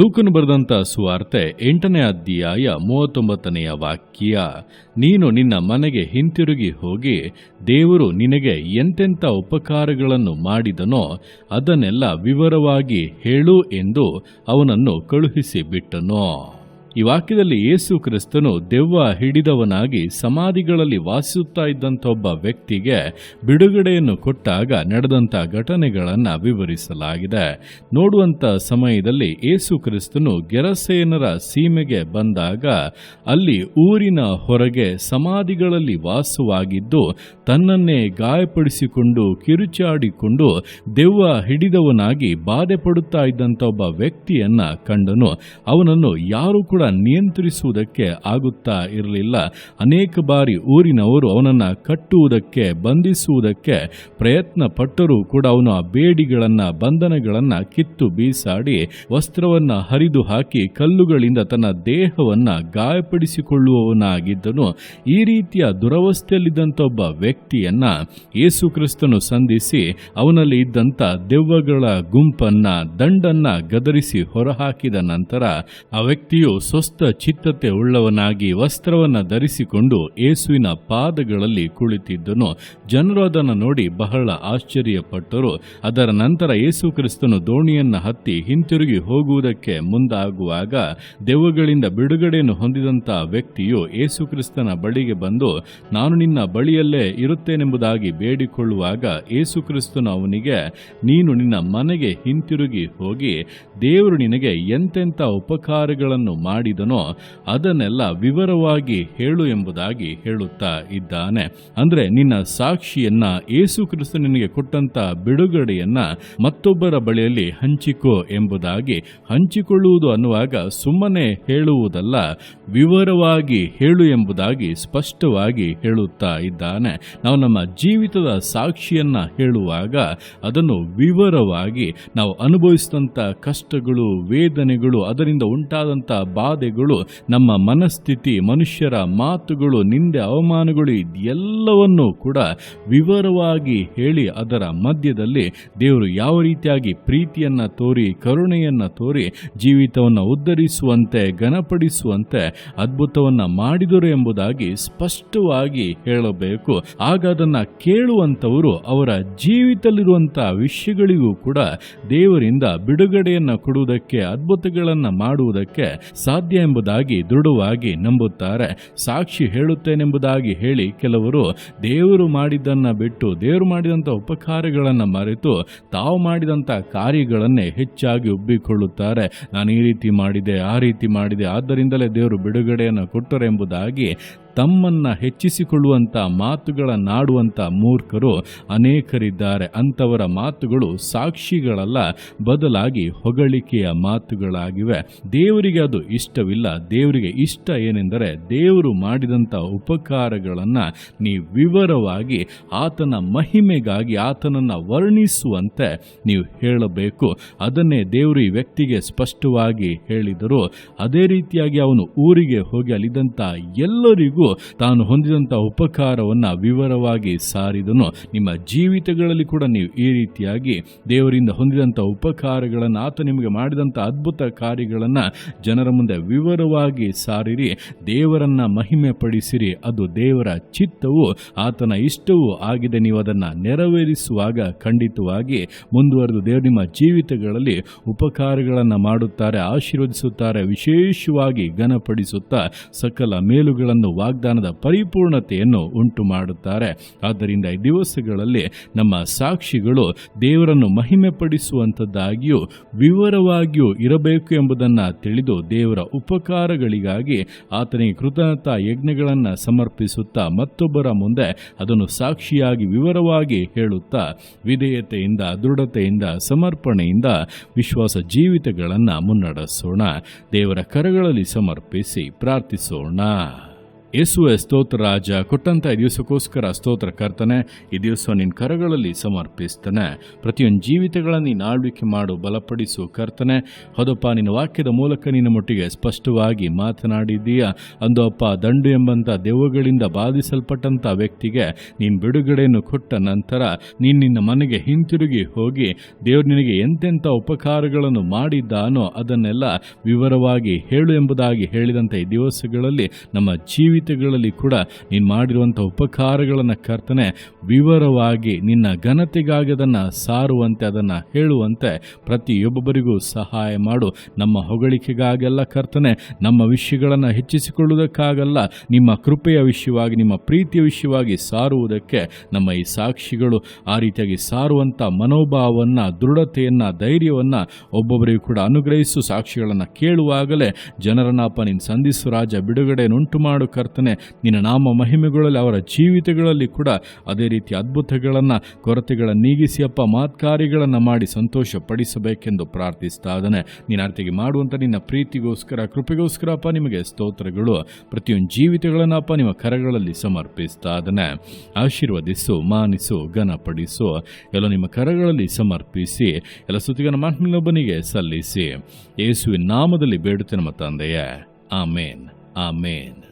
ಲೂಕನು ಬರೆದಂತ ಸುವಾರ್ತೆ ಎಂಟನೇ ಅಧ್ಯಾಯ ಮೂವತ್ತೊಂಬತ್ತನೆಯ ವಾಕ್ಯ, ನೀನು ನಿನ್ನ ಮನೆಗೆ ಹಿಂತಿರುಗಿ ಹೋಗಿ ದೇವರು ನಿನಗೆ ಎಂತೆಂಥ ಉಪಕಾರಗಳನ್ನು ಮಾಡಿದನೋ ಅದನ್ನೆಲ್ಲ ವಿವರವಾಗಿ ಹೇಳು ಎಂದು ಅವನನ್ನು ಕಳುಹಿಸಿ ಬಿಟ್ಟನು ಈ ವಾಕ್ಯದಲ್ಲಿ ಯೇಸು ಕ್ರಿಸ್ತನು ದೆವ್ವ ಹಿಡಿದವನಾಗಿ ಸಮಾಧಿಗಳಲ್ಲಿ ವಾಸಿಸುತ್ತಾ ಇದ್ದಂಥ ಒಬ್ಬ ವ್ಯಕ್ತಿಗೆ ಬಿಡುಗಡೆಯನ್ನು ಕೊಟ್ಟಾಗ ನಡೆದಂಥ ಘಟನೆಗಳನ್ನು ವಿವರಿಸಲಾಗಿದೆ. ನೋಡುವಂಥ ಸಮಯದಲ್ಲಿ ಯೇಸು ಕ್ರಿಸ್ತನು ಗೆರಸೇನರ ಸೀಮೆಗೆ ಬಂದಾಗ ಅಲ್ಲಿ ಊರಿನ ಹೊರಗೆ ಸಮಾಧಿಗಳಲ್ಲಿ ವಾಸವಾಗಿದ್ದು ತನ್ನನ್ನೇ ಗಾಯಪಡಿಸಿಕೊಂಡು ಕಿರುಚಾಡಿಕೊಂಡು ದೆವ್ವ ಹಿಡಿದವನಾಗಿ ಬಾಧೆ ಪಡುತ್ತಾ ಇದ್ದಂಥ ಒಬ್ಬ ವ್ಯಕ್ತಿಯನ್ನ ಕಂಡನು. ಅವನನ್ನು ಯಾರು ನಿಯಂತ್ರಿಸುವುದಕ್ಕೆ ಆಗುತ್ತಾ ಇರಲಿಲ್ಲ. ಅನೇಕ ಬಾರಿ ಊರಿನವರು ಅವನನ್ನು ಕಟ್ಟುವುದಕ್ಕೆ, ಬಂಧಿಸುವುದಕ್ಕೆ ಪ್ರಯತ್ನ ಪಟ್ಟರೂ ಕೂಡ ಅವನು ಆ ಬೇಡಿಗಳನ್ನು, ಬಂಧನಗಳನ್ನು ಕಿತ್ತು ಬೀಸಾಡಿ ವಸ್ತ್ರವನ್ನು ಹರಿದು ಹಾಕಿ ಕಲ್ಲುಗಳಿಂದ ತನ್ನ ದೇಹವನ್ನು ಗಾಯಪಡಿಸಿಕೊಳ್ಳುವವನಾಗಿದ್ದನು. ಈ ರೀತಿಯ ದುರವಸ್ಥೆಯಲ್ಲಿದ್ದಂಥ ಒಬ್ಬ ವ್ಯಕ್ತಿಯನ್ನ ಯೇಸು ಕ್ರಿಸ್ತನು ಸಂಧಿಸಿ ಅವನಲ್ಲಿ ಇದ್ದಂಥ ದೆವ್ವಗಳ ಗುಂಪನ್ನ, ದಂಡನ್ನ ಗದರಿಸಿ ಹೊರಹಾಕಿದ ನಂತರ ಆ ವ್ಯಕ್ತಿಯು ಸ್ವಸ್ಥ ಚಿತ್ತತೆ ಉಳ್ಳವನಾಗಿ ವಸ್ತ್ರವನ್ನು ಧರಿಸಿಕೊಂಡು ಯೇಸುವಿನ ಪಾದಗಳಲ್ಲಿ ಕುಳಿತಿದ್ದನು. ಜನರು ಅದನ್ನು ನೋಡಿ ಬಹಳ ಆಶ್ಚರ್ಯಪಟ್ಟರು. ಅದರ ನಂತರ ಯೇಸು ಕ್ರಿಸ್ತನು ದೋಣಿಯನ್ನು ಹತ್ತಿ ಹಿಂತಿರುಗಿ ಹೋಗುವುದಕ್ಕೆ ಮುಂದಾಗುವಾಗ ದೆವ್ವಗಳಿಂದ ಬಿಡುಗಡೆಯನ್ನು ಹೊಂದಿದಂಥ ವ್ಯಕ್ತಿಯು ಯೇಸು ಕ್ರಿಸ್ತನ ಬಳಿಗೆ ಬಂದು, ನಾನು ನಿನ್ನ ಬಳಿಯಲ್ಲೇ ಇರುತ್ತೇನೆಂಬುದಾಗಿ ಬೇಡಿಕೊಳ್ಳುವಾಗ ಯೇಸು ಕ್ರಿಸ್ತನು ಅವನಿಗೆ, ನೀನು ನಿನ್ನ ಮನೆಗೆ ಹಿಂತಿರುಗಿ ಹೋಗಿ, ದೇವರು ನಿನಗೆ ಎಂತೆಂಥ ಉಪಕಾರಗಳನ್ನು ಮಾಡಿದನೋ ಅದನ್ನೆಲ್ಲ ವಿವರವಾಗಿ ಹೇಳು ಎಂಬುದಾಗಿ ಹೇಳುತ್ತಾ ಇದ್ದಾನೆ. ಅಂದ್ರೆ ನಿನ್ನ ಸಾಕ್ಷಿಯನ್ನ ಏಸು ಕ್ರಿಸ್ತ ನಿನಗೆ ಕೊಟ್ಟಂತ ಬಿಡುಗಡೆಯನ್ನ ಮತ್ತೊಬ್ಬರ ಬಳಿಯಲ್ಲಿ ಹಂಚಿಕೋ ಎಂಬುದಾಗಿ ಹಂಚಿಕೊಳ್ಳುವುದು ಅನ್ನುವಾಗ ಸುಮ್ಮನೆ ಹೇಳುವುದಲ್ಲ, ವಿವರವಾಗಿ ಹೇಳು ಎಂಬುದಾಗಿ ಸ್ಪಷ್ಟವಾಗಿ ಹೇಳುತ್ತಾ ಇದ್ದಾನೆ. ನಾವು ನಮ್ಮ ಜೀವಿತದ ಸಾಕ್ಷಿಯನ್ನ ಹೇಳುವಾಗ ಅದನ್ನು ವಿವರವಾಗಿ ನಾವು ಅನುಭವಿಸಿದಂಥ ಕಷ್ಟಗಳು, ವೇದನೆಗಳು ಅದರಿಂದ ಉಂಟಾದಂಥ ಬಾಧೆಗಳು, ನಮ್ಮ ಮನಸ್ಥಿತಿ, ಮನುಷ್ಯರ ಮಾತುಗಳು, ನಿಂದೆ ಅವಮಾನಗಳು ಇದೆಲ್ಲವನ್ನೂ ಕೂಡ ವಿವರವಾಗಿ ಹೇಳಿ ಅದರ ಮಧ್ಯದಲ್ಲಿ ದೇವರು ಯಾವ ರೀತಿಯಾಗಿ ಪ್ರೀತಿಯನ್ನ ತೋರಿ, ಕರುಣೆಯನ್ನ ತೋರಿ, ಜೀವಿತವನ್ನು ಉದ್ಧರಿಸುವಂತೆ, ಘನಪಡಿಸುವಂತೆ ಅದ್ಭುತವನ್ನ ಮಾಡಿದರು ಎಂಬುದಾಗಿ ಸ್ಪಷ್ಟವಾಗಿ ಹೇಳಬೇಕು. ಆಗ ಅದನ್ನ ಕೇಳುವಂಥವರು ಅವರ ಜೀವಿತದಲ್ಲಿರುವಂಥ ವಿಷಯಗಳಿಗೂ ಕೂಡ ದೇವರಿಂದ ಬಿಡುಗಡೆಯನ್ನ ಕೊಡುವುದಕ್ಕೆ, ಅದ್ಭುತಗಳನ್ನ ಮಾಡುವುದಕ್ಕೆ ಸಾಧ್ಯ ಎಂಬುದಾಗಿ ದೃಢವಾಗಿ ನಂಬುತ್ತಾರೆ. ಸಾಕ್ಷಿ ಹೇಳುತ್ತೇನೆಂಬುದಾಗಿ ಹೇಳಿ ಕೆಲವರು ದೇವರು ಮಾಡಿದ್ದನ್ನು ಬಿಟ್ಟು ದೇವರು ಮಾಡಿದಂಥ ಉಪಕಾರಗಳನ್ನು ಮರೆತು ತಾವು ಮಾಡಿದಂಥ ಕಾರ್ಯಗಳನ್ನೇ ಹೆಚ್ಚಾಗಿ ಒಬ್ಬಿಕೊಳ್ಳುತ್ತಾರೆ. ನಾನು ಈ ರೀತಿ ಮಾಡಿದೆ, ಆ ರೀತಿ ಮಾಡಿದೆ, ಆದ್ದರಿಂದಲೇ ದೇವರು ಬಿಡುಗಡೆಯನ್ನು ಕೊಟ್ಟರೆಂಬುದಾಗಿ ತಮ್ಮನ್ನ ಹೆಚ್ಚಿಸಿಕೊಳ್ಳುವಂತ ಮಾತುಗಳನ್ನಾಡುವಂಥ ಮೂರ್ಖರು ಅನೇಕರಿದ್ದಾರೆ. ಅಂಥವರ ಮಾತುಗಳು ಸಾಕ್ಷಿಗಳಲ್ಲ, ಬದಲಾಗಿ ಹೊಗಳಿಕೆಯ ಮಾತುಗಳಾಗಿವೆ. ದೇವರಿಗೆ ಅದು ಇಷ್ಟವಿಲ್ಲ. ದೇವರಿಗೆ ಇಷ್ಟ ಏನೆಂದರೆ ದೇವರು ಮಾಡಿದಂಥ ಉಪಕಾರಗಳನ್ನು ನೀವು ವಿವರವಾಗಿ ಆತನ ಮಹಿಮೆಗಾಗಿ ಆತನನ್ನು ವರ್ಣಿಸುವಂತೆ ನೀವು ಹೇಳಬೇಕು. ಅದನ್ನೇ ದೇವರು ಈ ವ್ಯಕ್ತಿಗೆ ಸ್ಪಷ್ಟವಾಗಿ ಹೇಳಿದರು. ಅದೇ ರೀತಿಯಾಗಿ ಅವನು ಊರಿಗೆ ಹೋಗಿ ಅಲ್ಲಿದ್ದಂಥ ಎಲ್ಲರಿಗೂ ತಾನು ಹೊಂದಿದಂಥ ಉಪಕಾರವನ್ನ ವಿವರವಾಗಿ ಸಾರಿದನು. ನಿಮ್ಮ ಜೀವಿತಗಳಲ್ಲಿ ಕೂಡ ನೀವು ಈ ರೀತಿಯಾಗಿ ದೇವರಿಂದ ಹೊಂದಿದಂಥ ಉಪಕಾರಗಳನ್ನು ಆತ ನಿಮಗೆ ಮಾಡಿದಂಥ ಅದ್ಭುತ ಕಾರ್ಯಗಳನ್ನು ಜನರ ಮುಂದೆ ವಿವರವಾಗಿ ಸಾರಿರಿ. ದೇವರನ್ನ ಮಹಿಮೆ ಪಡಿಸಿರಿ ಅದು ದೇವರ ಚಿತ್ತವು ಆತನ ಇಷ್ಟವೂ ಆಗಿದೆ. ನೀವು ಅದನ್ನು ನೆರವೇರಿಸುವಾಗ ಖಂಡಿತವಾಗಿ ಮುಂದುವರೆದು ದೇವರು ನಿಮ್ಮ ಜೀವಿತಗಳಲ್ಲಿ ಉಪಕಾರಗಳನ್ನು ಮಾಡುತ್ತಾರೆ, ಆಶೀರ್ವದಿಸುತ್ತಾರೆ, ವಿಶೇಷವಾಗಿ ಘನಪಡಿಸುತ್ತಾ ಸಕಲ ಮೇಲುಗಳನ್ನು ವಾಗ್ದಾನದ ಪರಿಪೂರ್ಣತೆಯನ್ನು ಉಂಟು ಮಾಡುತ್ತಾರೆ. ಆದ್ದರಿಂದ ಈ ದಿವಸಗಳಲ್ಲಿ ನಮ್ಮ ಸಾಕ್ಷಿಗಳು ದೇವರನ್ನು ಮಹಿಮೆ ಪಡಿಸುವಂಥದ್ದಾಗಿಯೂ ವಿವರವಾಗಿಯೂ ಇರಬೇಕು ಎಂಬುದನ್ನು ತಿಳಿದು ದೇವರ ಉಪಕಾರಗಳಿಗಾಗಿ ಆತನಿಗೆ ಕೃತಜ್ಞತಾ ಯಜ್ಞಗಳನ್ನು ಸಮರ್ಪಿಸುತ್ತಾ ಮತ್ತೊಬ್ಬರ ಮುಂದೆ ಅದನ್ನು ಸಾಕ್ಷಿಯಾಗಿ ವಿವರವಾಗಿ ಹೇಳುತ್ತಾ ವಿಧೇಯತೆಯಿಂದ, ದೃಢತೆಯಿಂದ, ಸಮರ್ಪಣೆಯಿಂದ ವಿಶ್ವಾಸ ಜೀವಿತಗಳನ್ನು ಮುನ್ನಡೆಸೋಣ. ದೇವರ ಕರಗಳಲ್ಲಿ ಸಮರ್ಪಿಸಿ ಪ್ರಾರ್ಥಿಸೋಣ. ಯೇಸುವೆ ಸ್ತೋತ್ರ ರಾಜ, ಕೊಟ್ಟಂತ ಈ ದಿವಸಕ್ಕೋಸ್ಕರ ಸ್ತೋತ್ರ ಕರ್ತನೆ, ಈ ದಿವಸ ನಿನ್ನ ಕರಗಳಲ್ಲಿ ಸಮರ್ಪಿಸ್ತಾನೆ. ಪ್ರತಿಯೊಂದು ಜೀವಿತಗಳನ್ನು ನೀನು ಆಳ್ವಿಕೆ ಮಾಡು, ಬಲಪಡಿಸು ಕರ್ತನೆ. ಹೌದಪ್ಪ, ನಿನ್ನ ವಾಕ್ಯದ ಮೂಲಕ ನಿನ್ನ ಮುಟ್ಟಿಗೆ ಸ್ಪಷ್ಟವಾಗಿ ಮಾತನಾಡಿದ್ದೀಯ? ಅಂದು ಅಪ್ಪ, ದಂಡು ಎಂಬಂಥ ದೆವ್ವಗಳಿಂದ ಬಾಧಿಸಲ್ಪಟ್ಟಂಥ ವ್ಯಕ್ತಿಗೆ ನೀನು ಬಿಡುಗಡೆಯನ್ನು ಕೊಟ್ಟ ನಂತರ ನೀನು ನಿನ್ನ ಮನೆಗೆ ಹಿಂತಿರುಗಿ ಹೋಗಿ ದೇವರು ನಿನಗೆ ಎಂತೆಂಥ ಉಪಕಾರಗಳನ್ನು ಮಾಡಿದ್ದಾನೋ ಅದನ್ನೆಲ್ಲ ವಿವರವಾಗಿ ಹೇಳು ಎಂಬುದಾಗಿ ಹೇಳಿದಂಥ ಈ ದಿವಸಗಳಲ್ಲಿ ನಮ್ಮ ಜೀವಿತಗಳಲ್ಲಿ ಕೂಡ ನೀನು ಮಾಡಿರುವಂಥ ಉಪಕಾರಗಳನ್ನು ಕರ್ತನೆ ವಿವರವಾಗಿ ನಿನ್ನ ಘನತೆಗಾಗಿ ಅದನ್ನು ಸಾರುವಂತೆ, ಅದನ್ನು ಹೇಳುವಂತೆ ಪ್ರತಿಯೊಬ್ಬರಿಗೂ ಸಹಾಯ ಮಾಡು. ನಮ್ಮ ಹೊಗಳಿಕೆಗಾಗೆಲ್ಲ ಕರ್ತನೆ, ನಮ್ಮ ವಿಷಯಗಳನ್ನು ಹೆಚ್ಚಿಸಿಕೊಳ್ಳುವುದಕ್ಕಾಗಲ್ಲ, ನಿಮ್ಮ ಕೃಪೆಯ ವಿಷಯವಾಗಿ, ನಿಮ್ಮ ಪ್ರೀತಿಯ ವಿಷಯವಾಗಿ ಸಾರುವುದಕ್ಕೆ ನಮ್ಮ ಈ ಸಾಕ್ಷಿಗಳು ಆ ರೀತಿಯಾಗಿ ಸಾರುವಂಥ ಮನೋಭಾವವನ್ನು, ದೃಢತೆಯನ್ನು, ಧೈರ್ಯವನ್ನು ಒಬ್ಬೊಬ್ಬರಿಗೂ ಕೂಡ ಅನುಗ್ರಹಿಸು. ಸಾಕ್ಷಿಗಳನ್ನು ಕೇಳುವಾಗಲೇ ಜನರನ್ನಪ್ಪ ನೀನು ಸಂಧಿಸು. ರಾಜ ಬಿಡುಗಡೆಯನ್ನುಂಟು ಮಾಡು ಕರ್ತನೆ ನಿನ್ನ ನಾಮ ಮಹಿಮೆಗಳಲ್ಲಿ, ಅವರ ಜೀವಿತಗಳಲ್ಲಿ ಕೂಡ ಅದೇ ರೀತಿ ಅದ್ಭುತಗಳನ್ನು, ಕೊರತೆಗಳ ನೀಗಿಸಿ, ಅಪ್ಪ ಮಾತ್ಕಾರ್ಯಗಳನ್ನು ಮಾಡಿ ಸಂತೋಷ ಪಡಿಸಬೇಕೆಂದು ಪ್ರಾರ್ಥಿಸ್ತಾ ಇದ್ದಾನೆ. ನೀನು ಅರ್ಥಿಗೆ ಮಾಡುವಂಥ ನಿನ್ನ ಪ್ರೀತಿಗೋಸ್ಕರ, ಕೃಪೆಗೋಸ್ಕರ ಅಪ್ಪ ನಿಮಗೆ ಸ್ತೋತ್ರಗಳು, ಪ್ರತಿಯೊಂದು ಜೀವಿತಗಳನ್ನು ಅಪ್ಪ ನಿಮ್ಮ ಕರಗಳಲ್ಲಿ ಸಮರ್ಪಿಸ್ತಾ ಇದ್ದಾನೆ. ಆಶೀರ್ವದಿಸು, ಮಾನಿಸು, ಘನಪಡಿಸು. ಎಲ್ಲ ನಿಮ್ಮ ಕರಗಳಲ್ಲಿ ಸಮರ್ಪಿಸಿ, ಎಲ್ಲ ಸುತ್ತಿಗನ ಮಾತಿನೊಬ್ಬನಿಗೆ ಸಲ್ಲಿಸಿ. ಯೇಸುವಿನ ನಾಮದಲ್ಲಿ ಬೇಡುತ್ತೆ ನಮ್ಮ ತಂದೆಯೇ. ಆಮೇನ್. ಆಮೇನ್.